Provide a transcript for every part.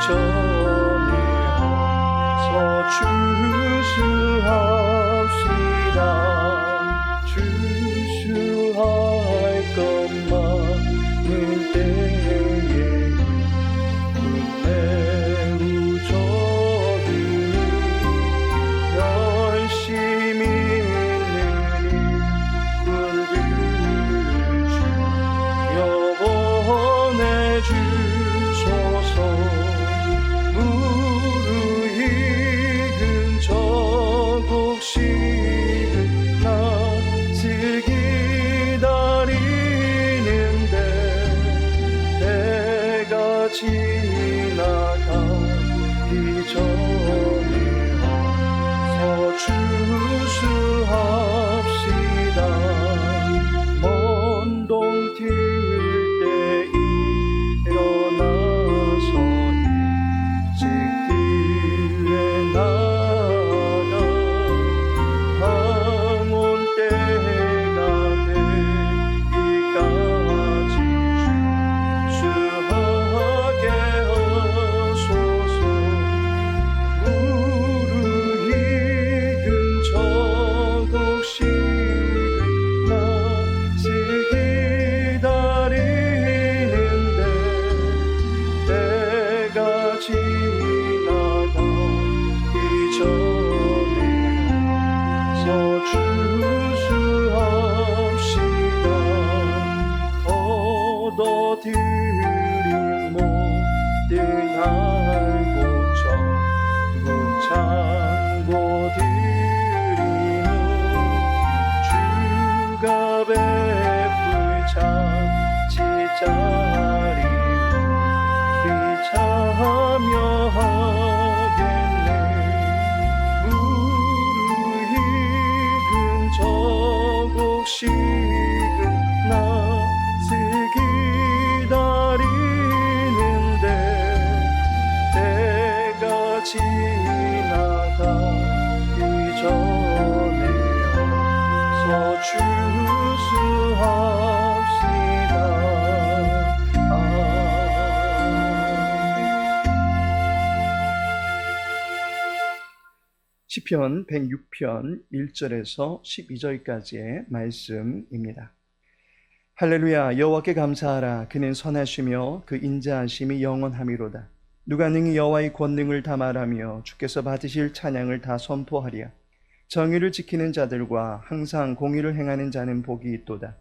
전에 서주수합시다 때가 지나가 지나가기 전에 서주수합시다 시편 106편 1절에서 12절까지의 말씀입니다. 할렐루야 여호와께 감사하라 그는 선하시며 그 인자하심이 영원함이로다. 누가 능히 여호와의 권능을 다 말하며 주께서 받으실 찬양을 다 선포하랴. 정의를 지키는 자들과 항상 공의를 행하는 자는 복이 있도다.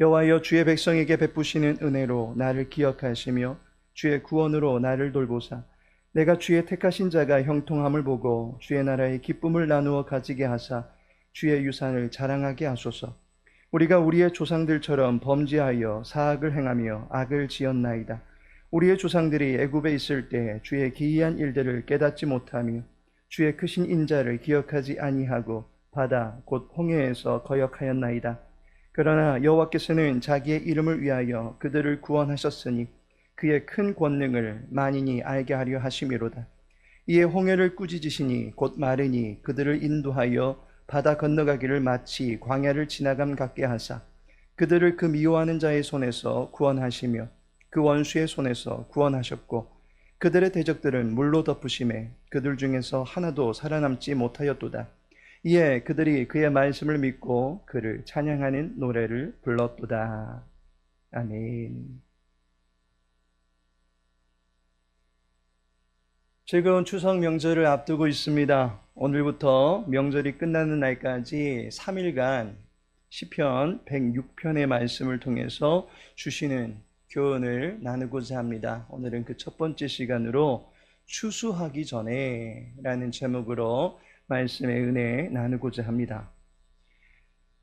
여호와여 주의 백성에게 베푸시는 은혜로 나를 기억하시며 주의 구원으로 나를 돌보사 내가 주의 택하신 자가 형통함을 보고 주의 나라의 기쁨을 나누어 가지게 하사 주의 유산을 자랑하게 하소서. 우리가 우리의 조상들처럼 범죄하여 사악을 행하며 악을 지었나이다. 우리의 조상들이 애굽에 있을 때 주의 기이한 일들을 깨닫지 못하며 주의 크신 인자를 기억하지 아니하고 바다 곧 홍해에서 거역하였나이다. 그러나 여호와께서는 자기의 이름을 위하여 그들을 구원하셨으니 그의 큰 권능을 만인이 알게 하려 하심이로다. 이에 홍해를 꾸짖으시니 곧 마르니 그들을 인도하여 바다 건너가기를 마치 광야를 지나감 같게 하사 그들을 그 미워하는 자의 손에서 구원하시며 그 원수의 손에서 구원하셨고 그들의 대적들은 물로 덮으심에 그들 중에서 하나도 살아남지 못하였도다. 이에 그들이 그의 말씀을 믿고 그를 찬양하는 노래를 불렀도다. 아멘. 즐거운 추석 명절을 앞두고 있습니다. 오늘부터 명절이 끝나는 날까지 3일간 시편 106편의 말씀을 통해서 주시는 교훈을 나누고자 합니다. 오늘은 그 첫 번째 시간으로 추수하기 전에 라는 제목으로 말씀의 은혜 나누고자 합니다.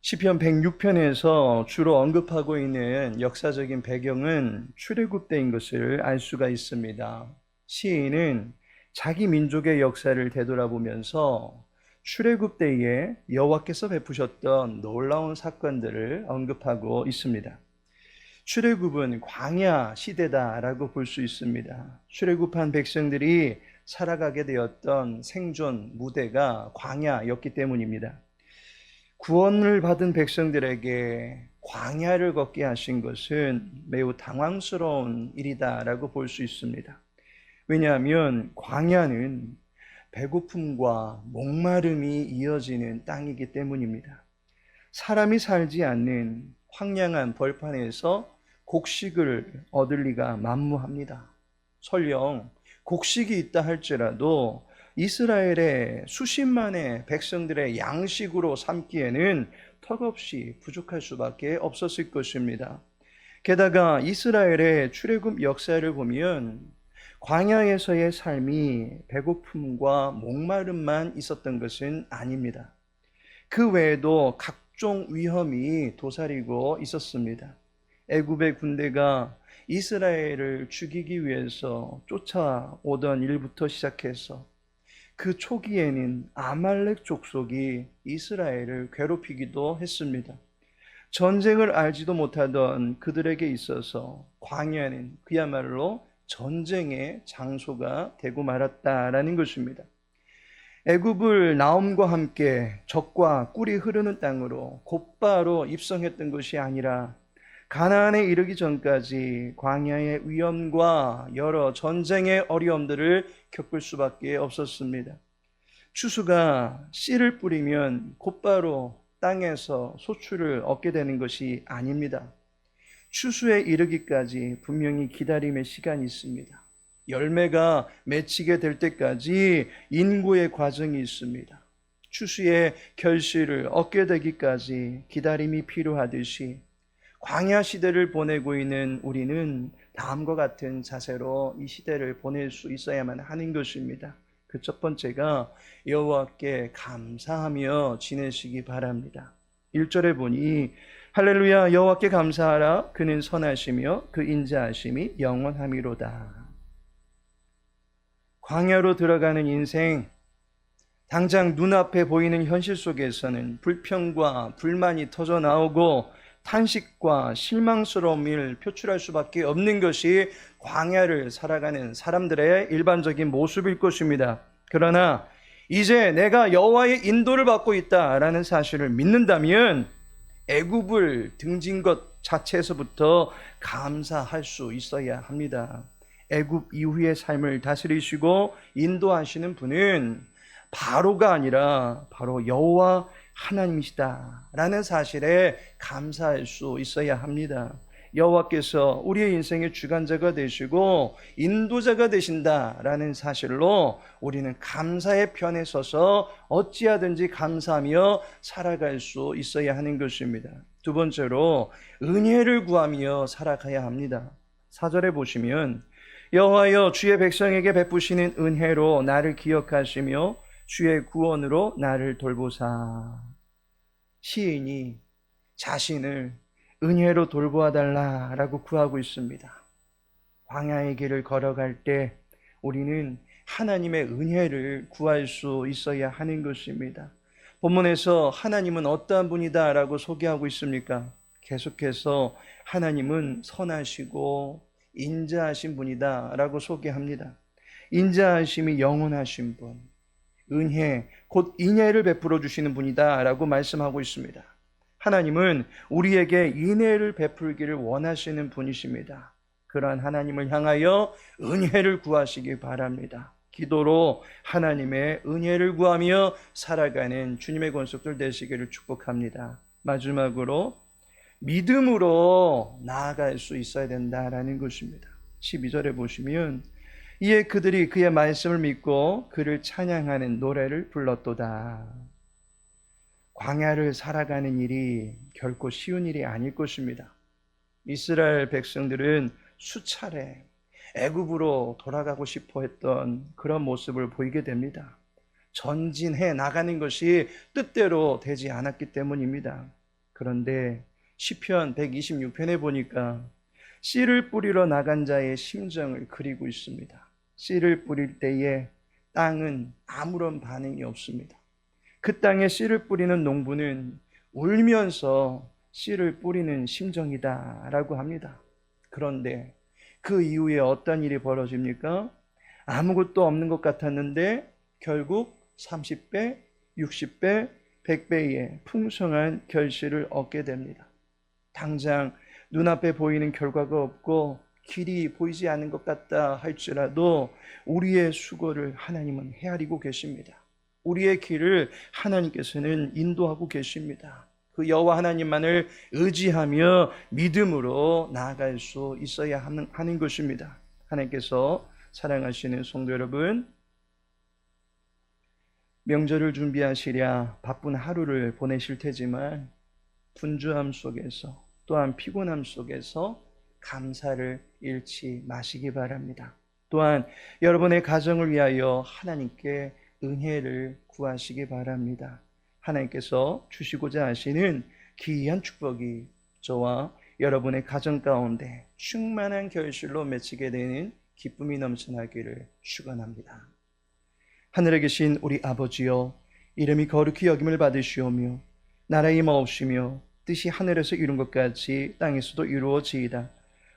시편 106편에서 주로 언급하고 있는 역사적인 배경은 출애굽 때인 것을 알 수가 있습니다. 시인은 자기 민족의 역사를 되돌아보면서 출애굽 때에 여호와께서 베푸셨던 놀라운 사건들을 언급하고 있습니다. 출애굽은 광야 시대다라고 볼 수 있습니다. 출애굽한 백성들이 살아가게 되었던 생존 무대가 광야였기 때문입니다. 구원을 받은 백성들에게 광야를 걷게 하신 것은 매우 당황스러운 일이다라고 볼 수 있습니다. 왜냐하면 광야는 배고픔과 목마름이 이어지는 땅이기 때문입니다. 사람이 살지 않는 황량한 벌판에서 곡식을 얻을 리가 만무합니다. 설령 곡식이 있다 할지라도 이스라엘의 수십만의 백성들의 양식으로 삼기에는 턱없이 부족할 수밖에 없었을 것입니다. 게다가 이스라엘의 출애굽 역사를 보면 광야에서의 삶이 배고픔과 목마름만 있었던 것은 아닙니다. 그 외에도 각종 위험이 도사리고 있었습니다. 애굽의 군대가 이스라엘을 죽이기 위해서 쫓아오던 일부터 시작해서 그 초기에는 아말렉 족속이 이스라엘을 괴롭히기도 했습니다. 전쟁을 알지도 못하던 그들에게 있어서 광야는 그야말로 전쟁의 장소가 되고 말았다라는 것입니다. 애굽을 나옴과 함께 적과 꿀이 흐르는 땅으로 곧바로 입성했던 것이 아니라 가나안에 이르기 전까지 광야의 위험과 여러 전쟁의 어려움들을 겪을 수밖에 없었습니다. 추수가 씨를 뿌리면 곧바로 땅에서 소출을 얻게 되는 것이 아닙니다. 추수에 이르기까지 분명히 기다림의 시간이 있습니다. 열매가 맺히게 될 때까지 인고의 과정이 있습니다. 추수의 결실을 얻게 되기까지 기다림이 필요하듯이 광야 시대를 보내고 있는 우리는 다음과 같은 자세로 이 시대를 보낼 수 있어야만 하는 것입니다. 그 첫 번째가 여호와께 감사하며 지내시기 바랍니다. 1절에 보니 할렐루야 여호와께 감사하라 그는 선하시며 그 인자하심이 영원함이로다. 광야로 들어가는 인생 당장 눈앞에 보이는 현실 속에서는 불평과 불만이 터져 나오고 탄식과 실망스러움을 표출할 수밖에 없는 것이 광야를 살아가는 사람들의 일반적인 모습일 것입니다. 그러나 이제 내가 여호와의 인도를 받고 있다라는 사실을 믿는다면 애굽을 등진 것 자체에서부터 감사할 수 있어야 합니다. 애굽 이후의 삶을 다스리시고 인도하시는 분은 바로가 아니라 바로 여호와 하나님이시다라는 사실에 감사할 수 있어야 합니다. 여호와께서 우리의 인생의 주관자가 되시고 인도자가 되신다라는 사실로 우리는 감사의 편에 서서 어찌하든지 감사하며 살아갈 수 있어야 하는 것입니다. 두 번째로 은혜를 구하며 살아가야 합니다. 사절에 보시면 여호와여 주의 백성에게 베푸시는 은혜로 나를 기억하시며 주의 구원으로 나를 돌보사. 시인이 자신을 은혜로 돌보아 달라라고 구하고 있습니다. 광야의 길을 걸어갈 때 우리는 하나님의 은혜를 구할 수 있어야 하는 것입니다. 본문에서 하나님은 어떠한 분이다라고 소개하고 있습니까? 계속해서 하나님은 선하시고 인자하신 분이다라고 소개합니다. 인자하심이 영원하신 분, 은혜, 곧 인애를 베풀어 주시는 분이다라고 말씀하고 있습니다. 하나님은 우리에게 인애를 베풀기를 원하시는 분이십니다. 그러한 하나님을 향하여 은혜를 구하시기 바랍니다. 기도로 하나님의 은혜를 구하며 살아가는 주님의 권속들 되시기를 축복합니다. 마지막으로 믿음으로 나아갈 수 있어야 된다라는 것입니다. 12절에 보시면 이에 그들이 그의 말씀을 믿고 그를 찬양하는 노래를 불렀도다. 광야를 살아가는 일이 결코 쉬운 일이 아닐 것입니다. 이스라엘 백성들은 수차례 애굽으로 돌아가고 싶어 했던 그런 모습을 보이게 됩니다. 전진해 나가는 것이 뜻대로 되지 않았기 때문입니다. 그런데 시편 126편에 보니까 씨를 뿌리러 나간 자의 심정을 그리고 있습니다. 씨를 뿌릴 때에 땅은 아무런 반응이 없습니다. 그 땅에 씨를 뿌리는 농부는 울면서 씨를 뿌리는 심정이다라고 합니다. 그런데 그 이후에 어떤 일이 벌어집니까? 아무것도 없는 것 같았는데 결국 30배, 60배, 100배의 풍성한 결실을 얻게 됩니다. 당장 눈앞에 보이는 결과가 없고 길이 보이지 않는 것 같다 할지라도 우리의 수고를 하나님은 헤아리고 계십니다. 우리의 길을 하나님께서는 인도하고 계십니다. 그 여호와 하나님만을 의지하며 믿음으로 나아갈 수 있어야 하는, 하는 것입니다. 하나님께서 사랑하시는 성도 여러분, 명절을 준비하시랴 바쁜 하루를 보내실 테지만 분주함 속에서 또한 피곤함 속에서 감사를 잃지 마시기 바랍니다. 또한 여러분의 가정을 위하여 하나님께 은혜를 구하시기 바랍니다. 하나님께서 주시고자 하시는 기이한 축복이 저와 여러분의 가정 가운데 충만한 결실로 맺히게 되는 기쁨이 넘쳐나기를 축원합니다. 하늘에 계신 우리 아버지여 이름이 거룩히 여김을 받으시오며 나라의 마옵시며 뜻이 하늘에서 이룬 것 같이 땅에서도 이루어지이다.